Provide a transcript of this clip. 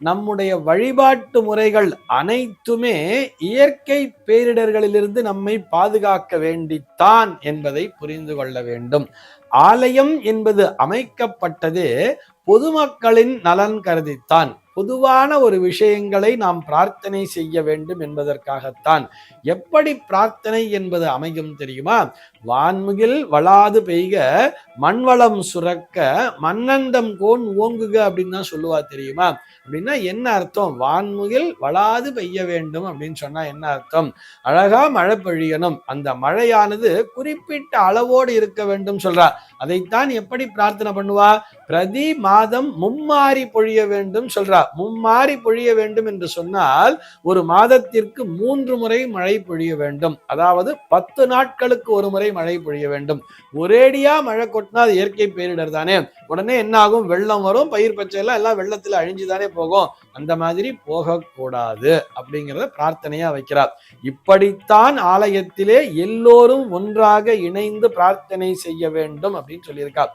நம்முடைய வழிபாட்டு முறைகள் அனைத்துமே இயற்கை பேரிடர்களிலிருந்து நம்மை பாதுகாக்க வேண்டித்தான் என்பதை புரிந்து கொள்ள வேண்டும். ஆலயம் என்பது அமைக்கப்பட்டது பொதுமக்களின் நலன் கருதித்தான். பொதுவான ஒரு விஷயங்களை நாம் பிரார்த்தனை செய்ய வேண்டும் என்பதற்காகத்தான். எப்படி பிரார்த்தனை என்பது அமையும் தெரியுமா? வான்முகில் வளாது பெய்க மண்வளம் சுரக்க மன்னந்தம் கோன் ஓங்குக அப்படின்னு தான் சொல்லுவா தெரியுமா? அப்படின்னா என்ன அர்த்தம்? வான்முகில் வளாது பெய்ய வேண்டும் அப்படின்னு சொன்னா என்ன அர்த்தம்? அழகா மழை பொழியணும் அந்த மழையானது குறிப்பிட்ட அளவோடு இருக்க வேண்டும் சொல்றா. அதைத்தான் எப்படி பிரார்த்தனை பண்ணுவா? பிரதி மாதம் மும்மாறி பொழிய வேண்டும் சொல்றா. மும்மாறி பொழிய வேண்டும் என்று சொன்னால் ஒரு மாதத்திற்கு மூன்று முறை மழை பொழிய வேண்டும். அதாவது பத்து நாட்களுக்கு ஒரு முறை மழை பொழிய வேண்டும். ஒரேடியா மழை கொட்டினா அது இயற்கை பேரிடர் தானே. உடனே என்ன ஆகும் வெள்ளம் வரும் பயிர் பச்சை எல்லாம் எல்லாம் வெள்ளத்துல அழிஞ்சுதானே போகும். அந்த மாதிரி போகக்கூடாது அப்படிங்கிறத பிரார்த்தனையா வைக்கிறார். இப்படித்தான் ஆலயத்திலே எல்லோரும் ஒன்றாக இணைந்து பிரார்த்தனை செய்ய வேண்டும் அப்படின்னு சொல்லியிருக்கார்.